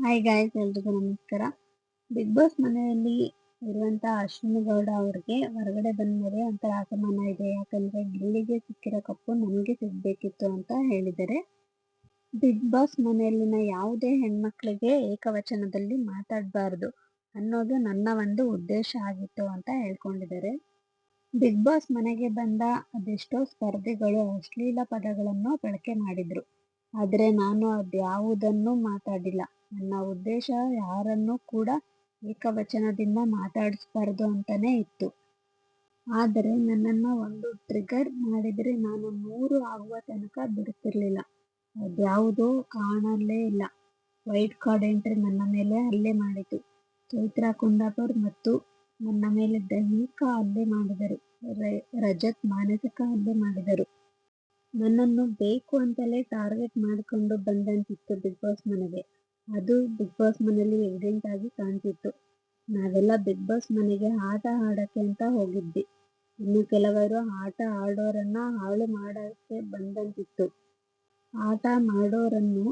Hi guys ಎಲ್ರಿಗೂ ನಮಸ್ಕಾರ. Big boss ಮನೆಯಲ್ಲಿ ಇರುವಂತ ಅಶ್ವಿನಿ ಗೌಡ ಅವ್ರಿಗೆ ಹೊರಗಡೆ ಬಂದ್ಮೇಲೆ ಒಂಥರ ಅಸಮಾನ ಇದೆ. ಯಾಕಂದ್ರೆ ಗಿಲ್ಲಿಗೆ ಸಿಕ್ಕಿರೋ ಕಪ್ಪು ನಮಗೆ ಸಿಗ್ಬೇಕಿತ್ತು ಅಂತ ಹೇಳಿದ್ದಾರೆ. ಬಿಗ್ ಬಾಸ್ ಮನೆಯಲ್ಲಿನ ಯಾವುದೇ ಹೆಣ್ಮಕ್ಳಿಗೆ ಏಕವಚನದಲ್ಲಿ ಮಾತಾಡಬಾರ್ದು ಅನ್ನೋದು ನನ್ನ ಒಂದು ಉದ್ದೇಶ ಆಗಿತ್ತು ಅಂತ ಹೇಳ್ಕೊಂಡಿದ್ದಾರೆ. ಬಿಗ್ ಬಾಸ್ ಮನೆಗೆ ಬಂದ ಅದೆಷ್ಟೋ ಸ್ಪರ್ಧಿಗಳು ಅಶ್ಲೀಲ ಪದಗಳನ್ನು ಬಳಕೆ ಮಾಡಿದ್ರು. ಆದರೆ ನಾನು ಅದ್ಯಾವುದನ್ನು ಮಾತಾಡಿಲ್ಲ. ನನ್ನ ಉದ್ದೇಶ ಯಾರನ್ನೂ ಕೂಡ ಏಕವಚನದಿಂದ ಮಾತಾಡಿಸ್ಬಾರ್ದು ಅಂತಲೇ ಇತ್ತು. ಆದರೆ ನನ್ನನ್ನು ಒಂದು ಟ್ರಿಗರ್ ಮಾಡಿದರೆ ನಾನು ನೂರು ಆಗುವ ತನಕ ಬಿಡ್ತಿರಲಿಲ್ಲ ಅದ್ಯಾವುದೋ ಕಾಣಲೇ ಇಲ್ಲ. ವೈಟ್ ಕಾರ್ಡ್ ಎಂಟ್ರಿ ನನ್ನ ಮೇಲೆ ಅಲ್ಲೇ ಮಾಡಿತು. ಚೈತ್ರ, ಕುಂದಾಪುರ್ ಮತ್ತು ನನ್ನ ಮೇಲೆ ದೈಹಿಕ ಹಲ್ಲೆ ಮಾಡಿದರು. ರಜತ್ ಮಾನಸಿಕ ಹಲ್ಲೆ ಮಾಡಿದರು. ನನ್ನನ್ನು ಬೇಕು ಅಂತಲೇ ಟಾರ್ಗೆಟ್ ಮಾಡಿಕೊಂಡು ಬಂದಂತಿತ್ತು ಬಿಗ್ ಬಾಸ್ ಮನೆಗೆ. ಅದು ಬಿಗ್ ಬಾಸ್ ಮನೆಯಲ್ಲಿ ಎವಿಡೆಂಟ್ ಆಗಿ ಕಾಣ್ತಿತ್ತು. ನಾವೆಲ್ಲ ಬಿಗ್ ಬಾಸ್ ಮನೆಗೆ ಆಟ ಆಡೋಕ್ಕೆ ಅಂತ ಹೋಗಿದ್ವಿ. ಇನ್ನು ಕೆಲವರು ಆಟ ಆಡೋರನ್ನ ಹಾಳು ಮಾಡಕ್ಕೆ ಬಂದಂತಿತ್ತು. ಆಟ ಮಾಡೋರನ್ನು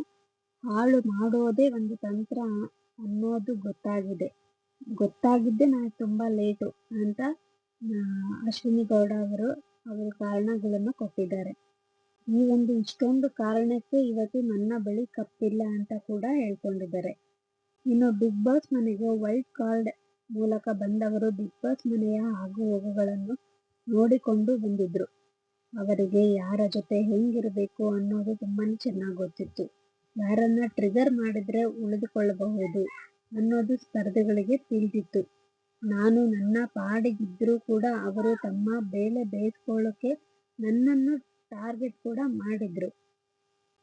ಹಾಳು ಮಾಡೋದೇ ಒಂದು ತಂತ್ರ ಅನ್ನೋದು ಗೊತ್ತಾಗಿದೆ. ಗೊತ್ತಾಗಿದ್ದೆ ನಾನು ತುಂಬಾ ಲೇಟು ಅಂತ ಅಶ್ವಿನಿ ಗೌಡ ಅವರು ಅವರ ಕಾರಣಗಳನ್ನು ಕೊಟ್ಟಿದ್ದಾರೆ. ಈ ಒಂದು ಇಷ್ಟೊಂದು ಕಾರಣಕ್ಕೆ ಇವತ್ತು ನನ್ನ ಬಳಿ ಕಪ್ಪಿಲ್ಲ ಅಂತ ಕೂಡ ಹೇಳ್ಕೊಂಡಿದ್ದಾರೆ. ಇನ್ನು ಬಿಗ್ ಬಾಸ್ ಮನೆಗೆ ವೈಲ್ಡ್ ಕಾರ್ಡ್ ಮೂಲಕ ಬಂದವರು ಬಿಗ್ ಬಾಸ್ ಮನೆಯ ಆಗು ಹೋಗುಗಳನ್ನು ನೋಡಿಕೊಂಡು ಬಂದಿದ್ರು. ಅವರಿಗೆ ಯಾರ ಜೊತೆ ಹೆಂಗಿರಬೇಕು ಅನ್ನೋದು ತುಂಬಾ ಚೆನ್ನಾಗಿ ಗೊತ್ತಿತ್ತು. ಯಾರನ್ನ ಟ್ರಿಗರ್ ಮಾಡಿದ್ರೆ ಉಳಿದುಕೊಳ್ಳಬಹುದು ಅನ್ನೋದು ಸ್ಪರ್ಧೆಗಳಿಗೆ ತಿಳಿದಿತ್ತು. ನಾನು ನನ್ನ ಪಾಡಿಗಿದ್ರೂ ಕೂಡ ಅವರು ತಮ್ಮ ಬೇಳೆ ಬೇಯಿಸ್ಕೊಳ್ಳೋಕೆ ನನ್ನನ್ನು ಟಾರ್ಗೆಟ್ ಕೂಡ ಮಾಡಿದ್ರು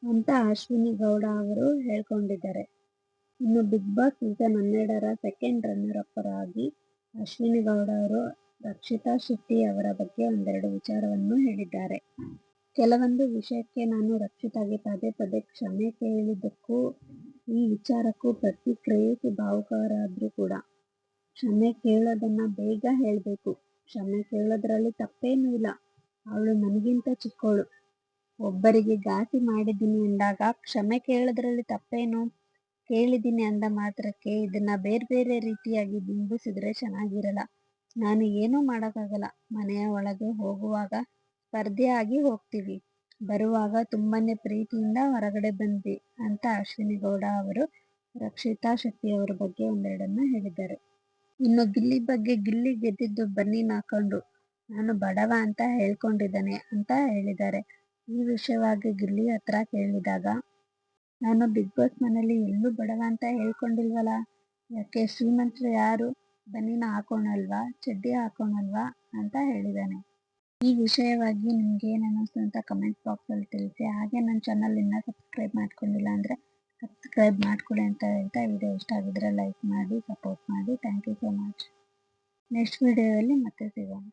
ಅಂತ ಅಶ್ವಿನಿ ಗೌಡ ಅವರು ಹೇಳ್ಕೊಂಡಿದ್ದಾರೆ. ಇನ್ನು ಬಿಗ್ ಬಾಸ್ ಸೀಸನ್ ಹನ್ನೆರಡರ ಸೆಕೆಂಡ್ ರನ್ನರ್ ಅಪ್ಪರ್ ಆಗಿ ಅಶ್ವಿನಿ ಗೌಡ ಅವರು ರಕ್ಷಿತಾ ಶೆಟ್ಟಿ ಅವರ ಬಗ್ಗೆ ಒಂದೆರಡು ವಿಚಾರವನ್ನು ಹೇಳಿದ್ದಾರೆ. ಕೆಲವೊಂದು ವಿಷಯಕ್ಕೆ ನಾನು ರಕ್ಷಿತಾಗೆ ಪದೇ ಪದೇ ಕ್ಷಮೆ ಕೇಳಿದ್ದಕ್ಕೂ ಈ ವಿಚಾರಕ್ಕೂ ಪ್ರತಿಕ್ರಿಯಿಸಿ ಭಾವುಕರಾದ್ರು ಕೂಡ ಕ್ಷಮೆ ಕೇಳೋದನ್ನ ಬೇಗ ಹೇಳಬೇಕು. ಕ್ಷಮೆ ಕೇಳೋದ್ರಲ್ಲಿ ತಪ್ಪೇನೂ ಇಲ್ಲ. ಅವಳು ನನಗಿಂತ ಚಿಕ್ಕವಳು ಒಬ್ಬರಿಗೆ ಘಾಸಿ ಮಾಡಿದ್ದೀನಿ ಅಂದಾಗ ಕ್ಷಮೆ ಕೇಳೋದ್ರಲ್ಲಿ ತಪ್ಪೇನು? ಕೇಳಿದ್ದೀನಿ ಅಂದ ಮಾತ್ರಕ್ಕೆ ಇದನ್ನ ಬೇರೆ ಬೇರೆ ರೀತಿಯಾಗಿ ಬಿಂಬಿಸಿದ್ರೆ ಚೆನ್ನಾಗಿರಲ್ಲ. ನಾನು ಏನೂ ಮಾಡೋಕ್ಕಾಗಲ್ಲ. ಮನೆಯ ಒಳಗೆ ಹೋಗುವಾಗ ಸ್ಪರ್ಧೆಯಾಗಿ ಹೋಗ್ತೀವಿ. ಬರುವಾಗ ತುಂಬಾನೇ ಪ್ರೀತಿಯಿಂದ ಹೊರಗಡೆ ಬಂದ್ವಿ ಅಂತ ಅಶ್ವಿನಿ ಗೌಡ ಅವರು ರಕ್ಷಿತಾ ಶೆಟ್ಟಿಯವರ ಬಗ್ಗೆ ಒಂದೆರಡನ್ನ ಹೇಳಿದ್ದಾರೆ. ಇನ್ನು ಗಿಲ್ಲಿ ಬಗ್ಗೆ ಗಿಲ್ಲಿ ಗೆದ್ದಿದ್ದು ಬನ್ನಿ ಹಾಕೊಂಡು ನಾನು ಬಡವ ಅಂತ ಹೇಳ್ಕೊಂಡಿದ್ದಾನೆ ಅಂತ ಹೇಳಿದ್ದಾರೆ. ಈ ವಿಷಯವಾಗಿ ಗಿಲ್ಲಿ ಹತ್ರ ಕೇಳಿದಾಗ, ನಾನು ಬಿಗ್ ಬಾಸ್ ಮನೇಲಿ ಎಲ್ಲೂ ಬಡವ ಅಂತ ಹೇಳ್ಕೊಂಡಿಲ್ವಲ್ಲ? ಯಾಕೆ ಶ್ರೀಮಂತರು ಯಾರು? ಬನ್ನಿನ ಹಾಕೋಣಲ್ವಾ? ಚಡ್ಡಿ ಹಾಕೋಣಲ್ವಾ? ಅಂತ ಹೇಳಿದ್ದಾನೆ. ಈ ವಿಷಯವಾಗಿ ನಿಮ್ಗೆ ಏನು ಅನ್ನಿಸ್ತು ಅಂತ ಕಮೆಂಟ್ ಬಾಕ್ಸಲ್ಲಿ ತಿಳಿಸಿ, ಹಾಗೆ ನನ್ನ ಚಾನಲ್ ಇನ್ನೂ ಸಬ್ಸ್ಕ್ರೈಬ್ ಮಾಡ್ಕೊಂಡಿಲ್ಲ ಅಂದರೆ ಸಬ್ಸ್ಕ್ರೈಬ್ ಮಾಡ್ಕೊಳ್ಳಿ ಅಂತ ಹೇಳ್ತಾ ವಿಡಿಯೋ ಇಷ್ಟ ಆಗಿದ್ರೆ ಲೈಕ್ ಮಾಡಿ ಸಪೋರ್ಟ್ ಮಾಡಿ. Thank you so much next ವಿಡಿಯೋದಲ್ಲಿ ಮತ್ತೆ ಸಿಗೋಣ.